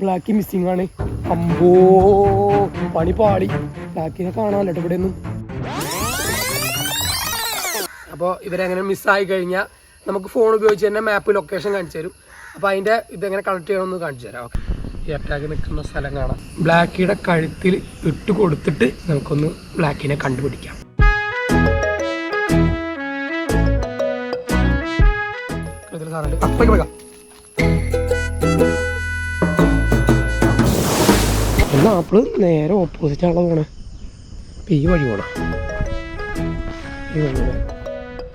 ബ്ലാക്കി missing ആണ്. അമ്പോ പണി പാളി ബ്ലാക്കിനെ കാണാമല്ലോ ഇവിടെ ഒന്നും അപ്പോൾ ഇവരെങ്ങനെ മിസ്സായി കഴിഞ്ഞാൽ നമുക്ക് ഫോൺ ഉപയോഗിച്ച് തന്നെ മാപ്പ് ലൊക്കേഷൻ കാണിച്ചു തരും. അപ്പോൾ അതിന്റെ ഇതെങ്ങനെ കണക്ട് ചെയ്യണമെന്ന് കാണിച്ചു തരാം. ഓക്കെ എയർടാഗ് നിൽക്കുന്ന സ്ഥലം കാണാം. ബ്ലാക്കിയുടെ കഴുത്തിൽ ഇട്ട് കൊടുത്തിട്ട് നമുക്കൊന്ന് ബ്ലാക്കിനെ കണ്ടുപിടിക്കാം. കഴുത്തിൽ ഇവിടുന്ന് ആപ്പിൾ നേരെ ഓപ്പോസിറ്റാണല്ലോ പോണേ. അപ്പം ഈ വഴി പോണം. ഈ വഴി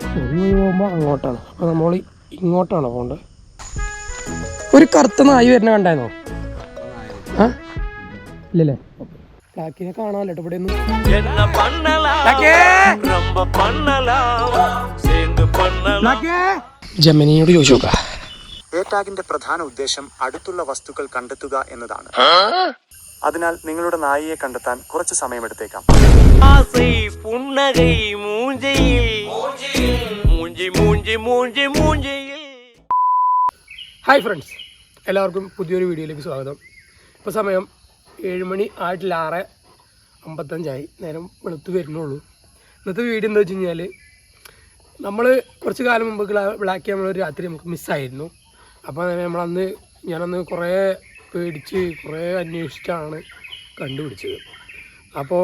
ഈ വഴി പോകുമ്പോൾ അങ്ങോട്ടാണ്. അപ്പോൾ നമ്മൾ ഇങ്ങോട്ടാണ് പോകേണ്ടത് ഒരു കറുത്ത നായി വരുന്ന കണ്ടായിരുന്നോ? ആ? ഇല്ലല്ലേ? ടാക്കിനെ കാണാമല്ലോ ഇവിടെ ജമിനിയോട് ചോദിച്ചു നോക്കാം. പ്രധാന ഉദ്ദേശം അടുത്തുള്ള വസ്തുക്കൾ കണ്ടെത്തുക എന്നതാണ്. അതിനാൽ നിങ്ങളുടെ നായയെ കണ്ടെത്താൻ കുറച്ച് സമയമെടുത്തേക്കാം. ഹായ് ഫ്രണ്ട്സ് എല്ലാവർക്കും പുതിയൊരു വീഡിയോയിലേക്ക് സ്വാഗതം. ഇപ്പോൾ സമയം ഏഴ് മണി ആയിട്ടില്ല ആറ് അമ്പത്തഞ്ചായി. നേരം വെളുത്ത് വരുന്നുള്ളൂ. ഇന്നത്തെ വീഡിയോ എന്താ വെച്ച് കഴിഞ്ഞാൽ നമ്മൾ കുറച്ച് കാലം മുമ്പ് ബ്ലാക്ക് ഒരു രാത്രി നമുക്ക് മിസ്സായിരുന്നു അപ്പോൾ നമ്മളന്ന് ഞാനന്ന് കുറേ പേടിച്ച് കുറേ അന്വേഷിച്ചാണ് കണ്ടുപിടിച്ചത്. അപ്പോൾ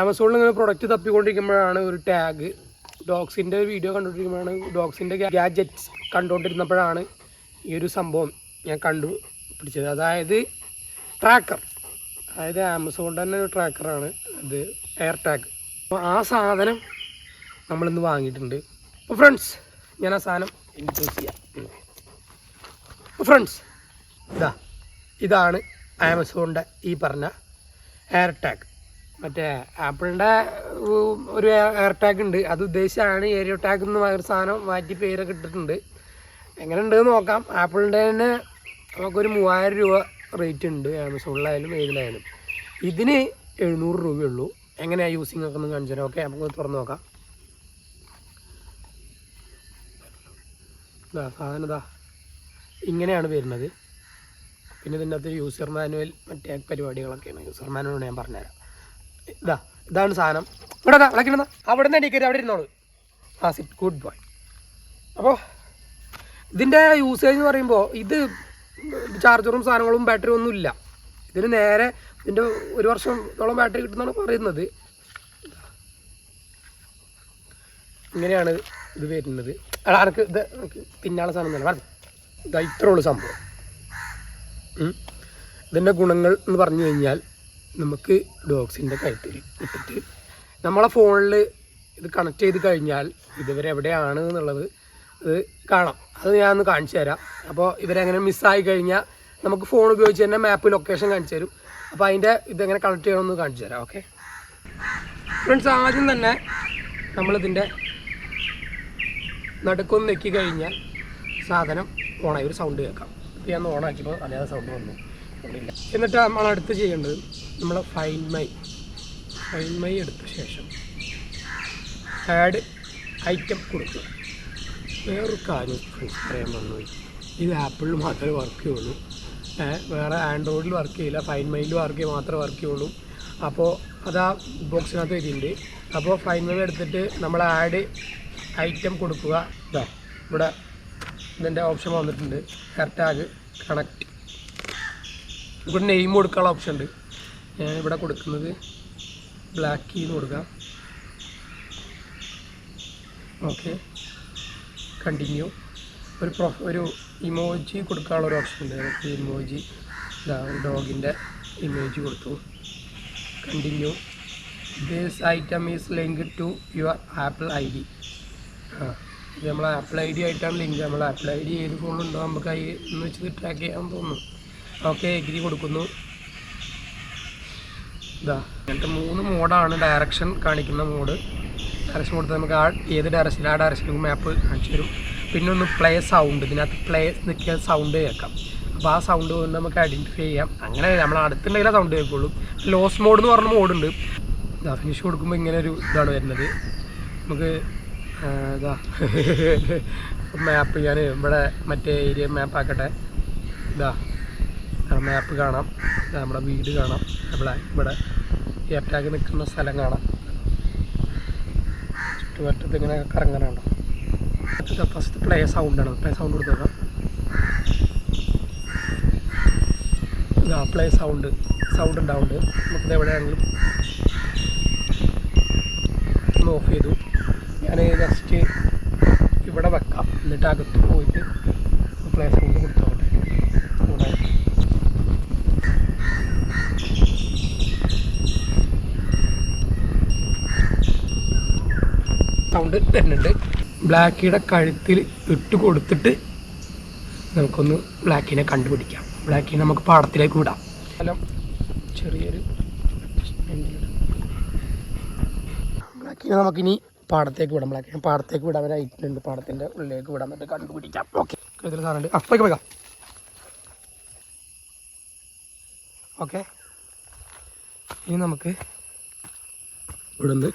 ആമസോണിൽ ഇങ്ങനെ പ്രൊഡക്റ്റ് തപ്പിക്കൊണ്ടിരിക്കുമ്പോഴാണ് ഒരു ടാഗ് ഡോഗ്സിന്റെ വീഡിയോ കണ്ടുകൊണ്ടിരിക്കുമ്പോഴാണ് ഡോഗ്സിന്റെ ഗാഡ്ജറ്റ്സ് കണ്ടുകൊണ്ടിരുന്നപ്പോഴാണ് ഈ ഒരു സംഭവം ഞാൻ കണ്ടു പിടിച്ചത് അതായത് ട്രാക്കർ അതായത് ആമസോണിന്റെ തന്നെ ഒരു ട്രാക്കറാണ് അത് എയർ ടാഗ് അപ്പോൾ ആ സാധനം നമ്മളിന്ന് വാങ്ങിയിട്ടുണ്ട്. അപ്പോൾ ഫ്രണ്ട്സ് ഞാൻ ആ സാധനം ഇൻട്രൂസ് ചെയ്യാം. ഫ്രണ്ട്സ് ഇതാ. ഇതാണ് ആമസോണിന്റെ ഈ പറഞ്ഞ എയർ ടാഗ് മറ്റേ ആപ്പിളിന്റെ ഒരു എയർ ടാഗ് ഉണ്ട്. അത് ഉദ്ദേശിച്ചാണ് ഏരിയോ ടാഗ് എന്ന് ഒരു സാധനം മാറ്റി പേരൊക്കെ ഇട്ടിട്ടുണ്ട്. എങ്ങനെ ഉണ്ടെന്ന് നോക്കാം. ആപ്പിളിന്റെ തന്നെ നമുക്കൊരു മൂവായിരം രൂപ റേറ്റ് ഉണ്ട് ആമസോണിലായാലും ഏതിലായാലും. ഇതിന് എഴുന്നൂറ് രൂപയുള്ളൂ. എങ്ങനെയാണ് യൂസിങ് ഒക്കെ ഒന്ന് കാണിച്ചു തരാം. ഓക്കെ നമുക്ക് തുറന്ന് നോക്കാം. സാധനം ഇതാ ഇങ്ങനെയാണ് വരുന്നത്. പിന്നെ ഇതിന്റെ അകത്ത് യൂസർ മാനുവൽ മറ്റേ പരിപാടികളൊക്കെയാണ്. യൂസർ മാനുവൽ ഞാൻ പറഞ്ഞുതരാം. ഇതാ ഇതാണ് സാധനം. ഇവിടെ വിളക്കണ അവിടെ നിന്ന് എണീക്കരുത് അവിടെ ഇരുന്നോളൂ. ആ സിറ്റ് ഗുഡ് ബോയ് അപ്പോൾ ഇതിന്റെ യൂസേജ് എന്ന് പറയുമ്പോൾ ഇത് ചാർജറും സാധനങ്ങളും ബാറ്ററി ഒന്നും ഇല്ല. ഇതിന് നേരെ ഇതിന്റെ ഒരു വർഷത്തോളം ബാറ്ററി കിട്ടുന്നതാണ് പറയുന്നത്. ഇങ്ങനെയാണ് ഇത് വരുന്നത്. അടാ ഇത് പിന്നാലെ സാധനം തന്നെ പറഞ്ഞു ഇതാ ഇത്രേ ഉള്ളൂ സംഭവം. ഇതിന്റെ ഗുണങ്ങൾ എന്ന് പറഞ്ഞു കഴിഞ്ഞാൽ നമുക്ക് ഡോഗ്സിന്റെ കഴുത്തിൽ ഇട്ടിട്ട് നമ്മളെ ഫോണിൽ ഇത് കണക്ട് ചെയ്ത് കഴിഞ്ഞാൽ ഇതുവരെ എവിടെയാണ് എന്നുള്ളത് ഇത് കാണാം. അത് ഞാൻ ഒന്ന് കാണിച്ചു തരാം. അപ്പോൾ ഇവരെങ്ങനെ മിസ്സായി കഴിഞ്ഞാൽ നമുക്ക് ഫോൺ ഉപയോഗിച്ച് തന്നെ മാപ്പ് ലൊക്കേഷൻ കാണിച്ചു തരും. അപ്പോൾ അതിന്റെ ഇതെങ്ങനെ കണക്ട് ചെയ്യണമെന്ന് കാണിച്ചു തരാം. ഓക്കെ ഫ്രണ്ട്സ് ആദ്യം തന്നെ നമ്മളിതിന്റെ നടുക്കൊന്ന് നെക്കി കഴിഞ്ഞാൽ സാധനം ഓണായി ഒരു സൗണ്ട് കേൾക്കാം. ഞാൻ ഓണാക്കിയപ്പോൾ അല്ലാതെ സൗണ്ട് വന്നു. എന്നിട്ട് നമ്മൾ അടുത്ത് ചെയ്യേണ്ടത് നമ്മൾ ഫൈൻ മൈ ഫൈൻ മൈ എടുത്ത ശേഷം ആഡ് ഐറ്റം കൊടുക്കുക. വേറൊരു കാര്യം പറയാൻ വന്നു. ഇത് ആപ്പിളിൽ മാത്രമേ വർക്ക് ചെയ്യുള്ളൂ. വേറെ ആൻഡ്രോയിഡിൽ വർക്ക് ചെയ്യില്ല. ഫൈൻ മൈയിൽ വർക്ക് ചെയ്യുക മാത്രമേ വർക്ക് ചെയ്യുള്ളൂ. അപ്പോൾ അത് ആ ബോക്സിനകത്ത് എഴുതിയിട്ടുണ്ട്. അപ്പോൾ ഫൈൻ മൈ എടുത്തിട്ട് നമ്മൾ ആഡ് ഐറ്റം കൊടുക്കുക. ഇവിടെ ഇതിന്റെ ഓപ്ഷൻ വന്നിട്ടുണ്ട്. ഹെയർ ടാഗ് കണക്റ്റ് ഇവിടെ നെയിം കൊടുക്കാനുള്ള ഓപ്ഷൻ ഉണ്ട്. ഞാൻ ഇവിടെ കൊടുക്കുന്നത് ബ്ലാക്ക് കീന്ന് കൊടുക്കാം. ഓക്കെ കണ്ടിന്യൂ ഒരു പ്രൊ ഒരു ഇമോജി കൊടുക്കാനുള്ള ഒരു ഓപ്ഷൻ ഉണ്ട്. നമുക്ക് ഇമോജി ഡോഗിന്റെ ഇമേജ് കൊടുത്തു. Continue this item is link to your Apple I D ആ. ഇത് നമ്മൾ ആപ്പിൾ ഐ ഡി ആയിട്ടാണ് ലിങ്ക് നമ്മൾ ആപ്പിൾ ഐ ഡി ഏത് ഫോണിലുണ്ടോ നമുക്ക് ഐ എന്ന് വെച്ച് ട്രാക്ക് ചെയ്യാൻ തോന്നുന്നു. ഓക്കെ എഗ്രി കൊടുക്കുന്നു. ഇതാ ഇങ്ങനത്തെ മൂന്ന് മോഡാണ് ഡയറക്ഷൻ കാണിക്കുന്ന മോഡ് ഡയറക്ഷൻ കൊടുത്ത് നമുക്ക് ആ ഏത് ഡയറക്ഷൻ ആ ഡയറക്ഷനിലേക്ക് മാപ്പ് കാണിച്ചു തരും. പിന്നെ ഒന്ന് പ്ലേ സൗണ്ട് ഇതിനകത്ത് പ്ലേ നിൽക്കിയ സൗണ്ട് കേൾക്കാം. അപ്പോൾ ആ സൗണ്ട് കൊണ്ട് നമുക്ക് ഐഡന്റിഫൈ ചെയ്യാം. അങ്ങനെ നമ്മൾ അടുത്തുണ്ടെങ്കിലേ സൗണ്ട് കേൾക്കുള്ളൂ. ലോസ് മോഡ് എന്ന് പറഞ്ഞ മോഡുണ്ട് ഇതാ ഫിനിഷ് കൊടുക്കുമ്പോൾ ഇങ്ങനെ ഒരു ഇതാണ് വരുന്നത്. നമുക്ക് മാപ്പ് ഞാൻ ഇവിടെ മറ്റേ ഏരിയ മാപ്പ് ആക്കട്ടെ. ഇതാ. മാപ്പ് കാണാം. നമ്മുടെ വീട് കാണാം. ഇവിടെ ഇവിടെ. ഏറ്റാക്കി നിൽക്കുന്ന സ്ഥലം കാണാം. ചുറ്റുപറ്റത്ത് ഇങ്ങനെ കറങ്ങാനുണ്ടോ? ഫസ്റ്റ് പ്ലേ സൗണ്ടാണ് പ്ലേ സൗണ്ട് കൊടുത്തേക്കാം ഇതാ പ്ലേ സൗണ്ട് സൗണ്ട് ഉണ്ടാവുന്നുണ്ട്. നമുക്കിത് എവിടെയാണെങ്കിലും ഓഫ് ചെയ്തു. ഞാൻ ജസ്റ്റ് ഇവിടെ വെക്കാം. എന്നിട്ട് അകത്ത് പോയിട്ട് പ്ലേസ് കൊണ്ട് കൊടുത്തോട്ടെ. ഇവിടെ സൗണ്ട് വരുന്നുണ്ട്. ബ്ലാക്കിയുടെ കഴുത്തിൽ ഇട്ട് കൊടുത്തിട്ട് നമുക്കൊന്ന് ബ്ലാക്കിനെ കണ്ടുപിടിക്കാം. ബ്ലാക്കിനെ നമുക്ക് പാടത്തിലേക്ക് വിടാം. സ്ഥലം ചെറിയൊരു ബ്ലാക്കിനെ നമുക്കിനി പാടത്തേക്ക് വിടാം ബ്ലാക്കിനെ പാടത്തേക്ക് വിടാൻ ഒരായിട്ടുണ്ട് പാടത്തിന്റെ ഉള്ളിലേക്ക് വിടാൻ പറ്റും കണ്ടുപിടിക്കാം. ഓക്കെ കഴുത്തിൽ സാറുണ്ട് പോയിക്കാം പോയിക്കാം. ഓക്കെ ഇനി നമുക്ക് ഇവിടുന്ന്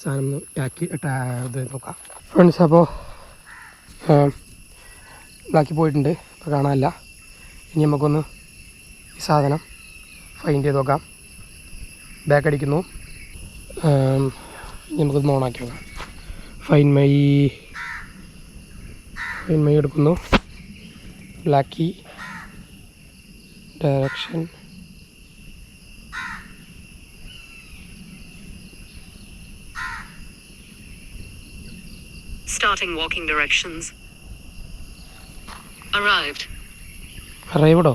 സാധനം ഒന്ന് ടാക്കി ടാ ഇത് നോക്കാം. ഫ്രണ്ട്സ് അപ്പോൾ ബ്ലാക്കി പോയിട്ടുണ്ട്. ഇപ്പോൾ കാണാനില്ല. ഇനി നമുക്കൊന്ന് ഈ സാധനം ഫൈൻഡ് ചെയ്ത് നോക്കാം. ബാക്ക് അടിക്കുന്നു. നമുക്കൊന്ന് ഓണാക്കി നോക്കാം ഫൈൻ മൈ ഫൈൻ മൈ എടുക്കുന്നു. Blacky direction Starting walking directions. Arrived. അറിയപ്പെടോ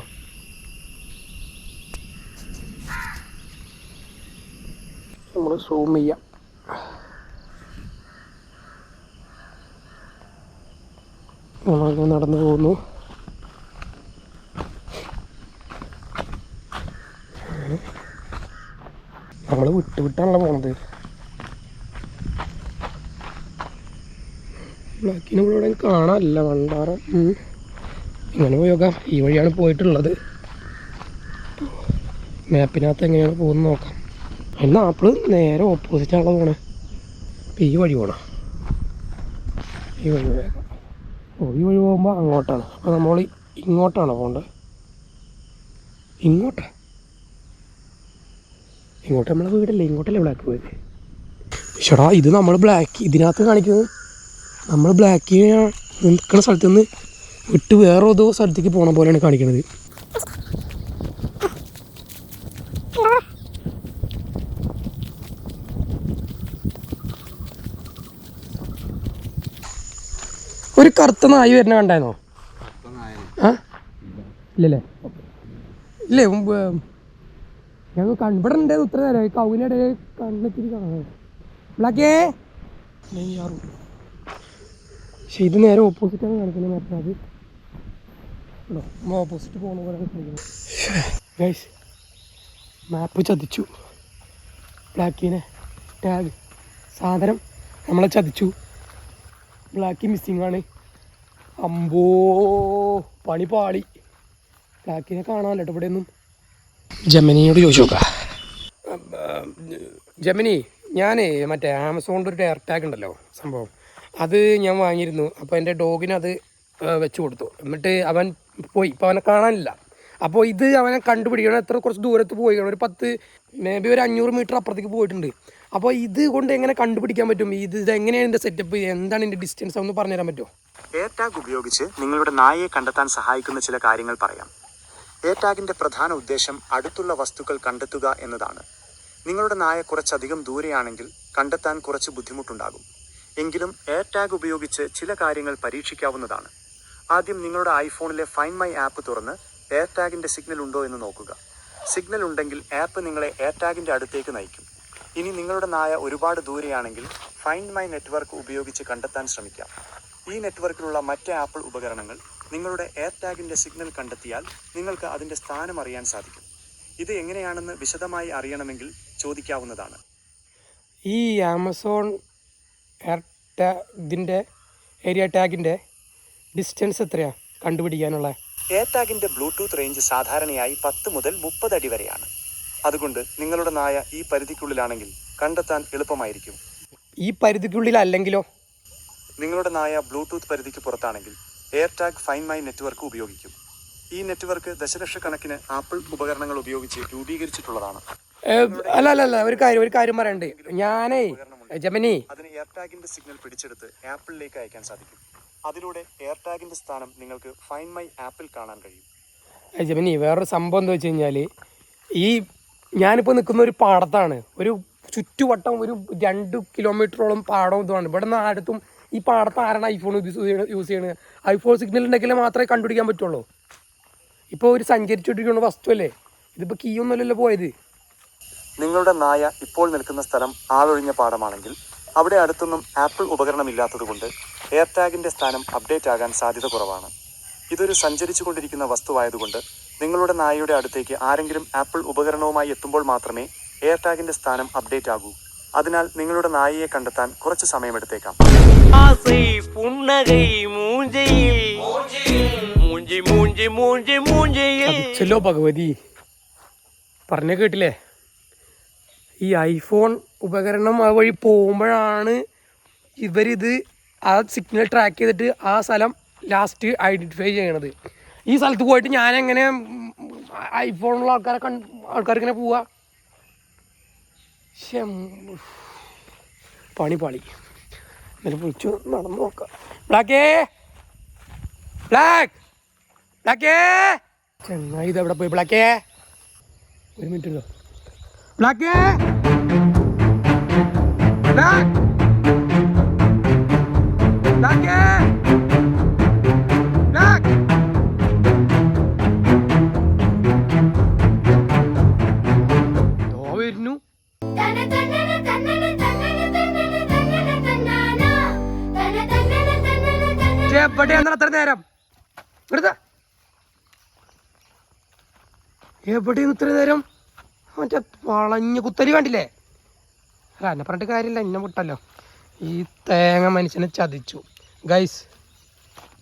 നമ്മൾ സൂം ചെയ്യാം. നമ്മളിങ്ങനെ നടന്നു പോകുന്നു. നമ്മൾ വിട്ട് വിട്ടാണല്ലോ പോണത്. ബ്ലാക്കിനെ കാണാനില്ല വണ്ടാരം ഉം. ഇങ്ങനെ പോയോക്കാം ഈ വഴിയാണ് പോയിട്ടുള്ളത്. മാപ്പിനകത്ത് എങ്ങനെയാണ് പോകുന്നത് നോക്കാം. എന്നാൽ ആപ്പിൾ നേരെ ഓപ്പോസിറ്റ് ആണല്ലോ പോണേ. ഈ വഴി പോണം. ഈ വഴി വേഗം ഓ ഈ വഴി പോകുമ്പോൾ അങ്ങോട്ടാണ്. അപ്പോൾ നമ്മൾ ഇങ്ങോട്ടാണ് പോകേണ്ടത് ഇങ്ങോട്ടാ? ഇങ്ങോട്ട് നമ്മളെ വീടല്ലേ? ഇങ്ങോട്ടല്ലേ ബ്ലാക്ക് പോയത്? ചേടാ ഇത് നമ്മൾ ബ്ലാക്ക് ഇതിനകത്ത് കാണിക്കുന്നത് നമ്മൾ ബ്ലാക്ക് നിൽക്കുന്ന സ്ഥലത്ത് നിന്ന് വിട്ട് വേറെ ഏതോ സ്ഥലത്തേക്ക് പോണ പോലെയാണ് കാണിക്കുന്നത് ഒരു കറുത്ത നായി വരുന്ന കണ്ടായിരുന്നോ? ആ? ഇല്ലല്ലേ? ഇല്ലേ മുമ്പ് ഞങ്ങൾ ഇവിടെ ഉണ്ടായിരുന്നു ഇത്ര നേരം. കൗവിനിടെ കണ്ണെത്തിരി കാണാൻ ബ്ലാക്കേ? നെയ്യാറും പക്ഷെ ഇത് നേരെ ഓപ്പോസിറ്റാണ് കാണിക്കുന്നത് മറ്റേ അത്. ഓപ്പോസിറ്റ് പോകുന്ന പോലെ ഗൈസ് മാപ്പ് ചതിച്ചു. ബ്ലാക്കിനെ ടാഗ് സാധനം നമ്മളെ ചതിച്ചു. ബ്ലാക്കി മിസ്സിങ് ആണ്. അമ്പോ പണി പാളി ബ്ലാക്കിനെ കാണാമല്ലോ കേട്ടോ ഇവിടെ ഒന്നും ജമിനിയോട് ചോദിച്ചു നോക്കാം. ജമിനി ഞാൻ മറ്റേ ആമസോണിന്റെ ഒരു എയർ ടാഗ് ഉണ്ടല്ലോ സംഭവം. അത് ഞാൻ വാങ്ങിയിരുന്നു. അപ്പോൾ എന്റെ ഡോഗിന് അത് വെച്ച് കൊടുത്തു. എന്നിട്ട് അവൻ പോയി. ഇപ്പോൾ അവനെ കാണാനില്ല. അപ്പോൾ ഇത് അവനെ കണ്ടുപിടിക്കണം. എത്ര കുറച്ച് ദൂരത്ത് പോയി. ഒരു പത്ത് മേ ബി ഒരു അഞ്ഞൂറ് മീറ്റർ അപ്പുറത്തേക്ക് പോയിട്ടുണ്ട്. അപ്പോൾ ഇത് കൊണ്ട് എങ്ങനെ കണ്ടുപിടിക്കാൻ പറ്റും? ഇത് എങ്ങനെയാണ് എന്റെ സെറ്റപ്പ് എന്താണ് എന്റെ ഡിസ്റ്റൻസ് ഒന്ന് പറഞ്ഞുതരാൻ പറ്റുമോ? എയർ ടാഗ് ഉപയോഗിച്ച് നിങ്ങളുടെ നായയെ കണ്ടെത്താൻ സഹായിക്കുന്ന ചില കാര്യങ്ങൾ പറയാം. എയർ ടാഗിന്റെ പ്രധാന ഉദ്ദേശം അടുത്തുള്ള വസ്തുക്കൾ കണ്ടെത്തുക എന്നതാണ്. നിങ്ങളുടെ നായ കുറച്ചധികം ദൂരെയാണെങ്കിൽ കണ്ടെത്താൻ കുറച്ച് ബുദ്ധിമുട്ടുണ്ടാകും. എങ്കിലും എയർ ടാഗ് ഉപയോഗിച്ച് ചില കാര്യങ്ങൾ പരീക്ഷിക്കാവുന്നതാണ്. ആദ്യം നിങ്ങളുടെ ഐഫോണിലെ ഫൈൻ മൈ ആപ്പ് തുറന്ന് എയർ ടാഗിന്റെ സിഗ്നൽ ഉണ്ടോ എന്ന് നോക്കുക. സിഗ്നൽ ഉണ്ടെങ്കിൽ ആപ്പ് നിങ്ങളെ എയർ ടാഗിന്റെ അടുത്തേക്ക് നയിക്കും. ഇനി നിങ്ങളുടെ നായ ഒരുപാട് ദൂരെയാണെങ്കിൽ ഫൈൻഡ് മൈ നെറ്റ്വർക്ക് ഉപയോഗിച്ച് കണ്ടെത്താൻ ശ്രമിക്കാം. ഈ നെറ്റ്വർക്കിലുള്ള മറ്റ് ആപ്പിൾ ഉപകരണങ്ങൾ നിങ്ങളുടെ എയർ ടാഗിന്റെ സിഗ്നൽ കണ്ടെത്തിയാൽ നിങ്ങൾക്ക് അതിന്റെ സ്ഥാനം അറിയാൻ സാധിക്കും. ഇത് എങ്ങനെയാണെന്ന് വിശദമായി അറിയണമെങ്കിൽ ചോദിക്കാവുന്നതാണ്. ഈ ആമസോൺ എയർ ടാ ഇതിന്റെ ഏരിയ ടാഗിന്റെ ഡിസ്റ്റൻസ് എത്രയാണ് കണ്ടുപിടിക്കാനുള്ള. എയർ ടാഗിന്റെ ബ്ലൂടൂത്ത് റേഞ്ച് സാധാരണയായി പത്ത് മുതൽ മുപ്പത് അടി വരെയാണ്. അതുകൊണ്ട് നിങ്ങളുടെ നായ ഈ പരിധിക്കുള്ളിലാണെങ്കിൽ കണ്ടെത്താൻ എളുപ്പമായിരിക്കും. ഈ പരിധിക്കുള്ളിൽ അല്ലെങ്കിലോ നിങ്ങളുടെ നായ ബ്ലൂടൂത്ത് പരിധിക്ക് പുറത്താണെങ്കിൽ air tag find my network ഉപയോഗിക്കും. ഈ നെറ്റ്വർക്ക് ദശലക്ഷക്കണക്കിന് ആപ്പിൾ ഉപകരണങ്ങൾ ഉപയോഗിച്ച് രൂപീകരിച്ചിട്ടുള്ളതാണ്. അല്ല അല്ല അല്ല ഒരു കാര്യം ഒരു കാര്യം പറയണ്ട്? ഞാനേ ജമനി. അതിന് എയർ ടാഗിന്റെ സിഗ്നൽ പിടിച്ചെടുത്ത് ആപ്പിളിലേക്ക് അയക്കാൻ സാധിക്കും. അതിലൂടെ എയർ ടാഗിന്റെ സ്ഥാനം നിങ്ങൾക്ക് ഫൈൻ മൈ ആപ്പിൽ കാണാൻ കഴിയും. ജമനി വേറൊരു സംഭവം എന്താ വെച്ച് കഴിഞ്ഞാൽ ഈ ഞാനിപ്പോൾ നിൽക്കുന്ന ഒരു പാടത്താണ്. ഒരു ചുറ്റുവട്ടം ഒരു രണ്ട് കിലോമീറ്ററോളം പാടം ഇതുമാണ്. ഇവിടെ നിന്ന് അടുത്തും ഈ പാടത്ത് ആരാണ് ഐഫോൺ യൂസ് ചെയ്യണത് ഐഫോൺ സിഗ്നൽ ഉണ്ടെങ്കിൽ മാത്രമേ കണ്ടുപിടിക്കാൻ പറ്റുള്ളൂ. ഇപ്പോൾ ഒരു സഞ്ചരിച്ചുകൊണ്ടിരിക്കുന്ന വസ്തുവല്ലേ? ഇതിപ്പോൾ കീ ഒന്നുമല്ലല്ലോ പോയത്. നിങ്ങളുടെ നായ ഇപ്പോൾ നിൽക്കുന്ന സ്ഥലം ആളൊഴിഞ്ഞ പാടമാണെങ്കിൽ അവിടെ അടുത്തൊന്നും ആപ്പിൾ ഉപകരണമില്ലാത്തതുകൊണ്ട് എയർടാഗിന്റെ സ്ഥാനം അപ്ഡേറ്റ് ആകാൻ സാധ്യത കുറവാണ്. ഇതൊരു സഞ്ചരിച്ചുകൊണ്ടിരിക്കുന്ന വസ്തുവായതുകൊണ്ട് നിങ്ങളുടെ നായയുടെ അടുത്തേക്ക് ആരെങ്കിലും ആപ്പിൾ ഉപകരണവുമായി എത്തുമ്പോൾ മാത്രമേ എയർ ടാഗിന്റെ സ്ഥാനം അപ്ഡേറ്റ് ആകൂ. അതിനാൽ നിങ്ങളുടെ നായയെ കണ്ടെത്താൻ കുറച്ച് സമയമെടുത്തേക്കാം. ചെല്ലോ ഭഗവതി. പറഞ്ഞ കേട്ടില്ലേ? ഈ ഐഫോൺ ഉപകരണം ആ വഴി പോകുമ്പോഴാണ് ഇവരിത് ആ സിഗ്നൽ ട്രാക്ക് ചെയ്തിട്ട് ആ സ്ഥലം ലാസ്റ്റ് ഐഡന്റിഫൈ ചെയ്യണത്. ഈ സ്ഥലത്ത് പോയിട്ട് ഞാൻ എങ്ങനെ ഐഫോണുള്ള ആൾക്കാരെ കൺ ആൾക്കാർ ഇങ്ങനെ പോവാ പണി പണി എന്നാലും വിളിച്ചു നടന്നു നോക്കാം. ബ്ലാക്കേ! ബ്ലാക്ക്! ബ്ലാക്കേ! ചെങ്ങായി ഇത് എവിടെ പോയി? ബ്ലാക്കേ! ഒരു മിനിറ്റ് ബ്ലാക്ക്! ബ്ലാക്കേ! എവിടെയാണ് അത്ര നേരം. എടുത്ത. എവിടെയാണ് ഇത്ര നേരം? മറ്റേ വളഞ്ഞ് കുത്തരി കണ്ടില്ലേ? അല്ല എന്നെ പറഞ്ഞിട്ട് കാര്യമില്ല എന്നെ മുട്ടല്ലോ. ഈ തേങ്ങ മനുഷ്യനെ ചതിച്ചു. ഗൈസ്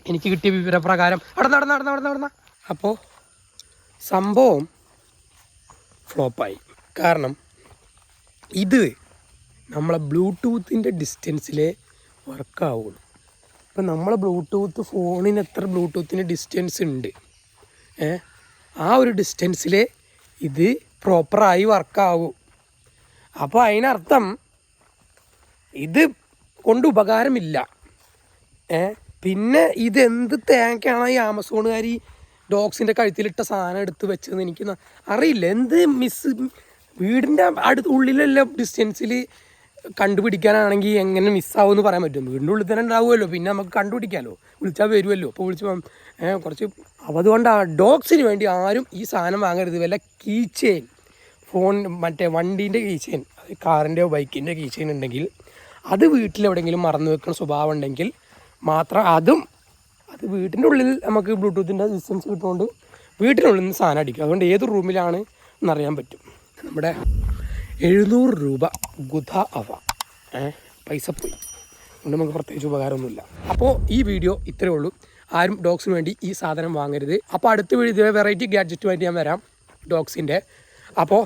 എനിക്ക് കിട്ടിയ വിവരപ്രകാരം. അവിടെ നടന്ന നടന്ന നടന്ന നടന്ന. അപ്പോൾ സംഭവം ഫ്ലോപ്പായി. കാരണം ഇത് നമ്മളെ ബ്ലൂടൂത്തിന്റെ ഡിസ്റ്റൻസിലേ വർക്കാവുള്ളൂ ഇപ്പം നമ്മളെ ബ്ലൂടൂത്ത് ഫോണിന് എത്ര ബ്ലൂടൂത്തിന് ഡിസ്റ്റൻസ് ഉണ്ട്? ഏ? ആ ഒരു ഡിസ്റ്റൻസിൽ ഇത് പ്രോപ്പറായി വർക്കാവൂ അപ്പോൾ അതിനർത്ഥം ഇത് കൊണ്ട് ഉപകാരമില്ല. ഏ? പിന്നെ ഇതെന്ത് തേങ്ങയ്ക്കാണ് ഈ ആമസോണുകാർ ഈ ഡോഗ്സിന്റെ കഴുത്തിലിട്ട സാധനം എടുത്ത് വെച്ചതെന്ന് എനിക്ക് അറിയില്ല. എന്ത് മിസ് വീടിന്റെ അടുത്ത് ഉള്ളിലുള്ള ഡിസ്റ്റൻസിൽ കണ്ടുപിടിക്കാനാണെങ്കിൽ എങ്ങനെ മിസ്സാവും എന്ന് പറയാൻ പറ്റും. വീടിന്റെ ഉള്ളിൽ തന്നെ ഉണ്ടാവുമല്ലോ. പിന്നെ നമുക്ക് കണ്ടുപിടിക്കാമല്ലോ വിളിച്ചാൽ വരുമല്ലോ. അപ്പോൾ വിളിച്ച് കുറച്ച് അപ്പോൾ ആ ഡോഗ്സിന് വേണ്ടി ആരും ഈ സാധനം വാങ്ങരുത്. വല്ല കീ ചെയിൻ ഫോൺ മറ്റേ വണ്ടീന്റെ കീ ചെയിൻ കാറിന്റെയോ ബൈക്കിന്റെ കീ ചെയിൻ ഉണ്ടെങ്കിൽ അത് വീട്ടിലെവിടെയെങ്കിലും മറന്നു വെക്കുന്ന സ്വഭാവം ഉണ്ടെങ്കിൽ മാത്രം അതും അത് വീട്ടിന്റെ ഉള്ളിൽ നമുക്ക് ബ്ലൂടൂത്തിന്റെ ഡിസ്റ്റൻസ് കിട്ടുകൊണ്ട് വീട്ടിനുള്ളിൽ നിന്ന് സാധനം അടിക്കും. അതുകൊണ്ട് ഏത് റൂമിലാണ് എന്നറിയാൻ പറ്റും. നമ്മുടെ എഴുന്നൂറ് രൂപ ഗുധ അവ. പൈസ പോയി. അതുകൊണ്ട് നമുക്ക് പ്രത്യേകിച്ച് ഉപകാരമൊന്നുമില്ല. അപ്പോൾ ഈ വീഡിയോ ഇത്രയേ ഉള്ളൂ. ആരും ഡോഗ്സിന് വേണ്ടി ഈ സാധനം വാങ്ങരുത്. അപ്പോൾ അടുത്ത വീഡിയോ വെറൈറ്റി ഗാഡ്ജറ്റുമായിട്ട് ഞാൻ വരാം ഡോഗ്സിന്റെ. അപ്പോൾ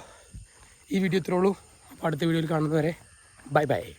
ഈ വീഡിയോ ഇത്രയേ ഉള്ളൂ. അപ്പോൾ അടുത്ത വീഡിയോയിൽ കാണുന്നവരെ ബൈ ബൈ.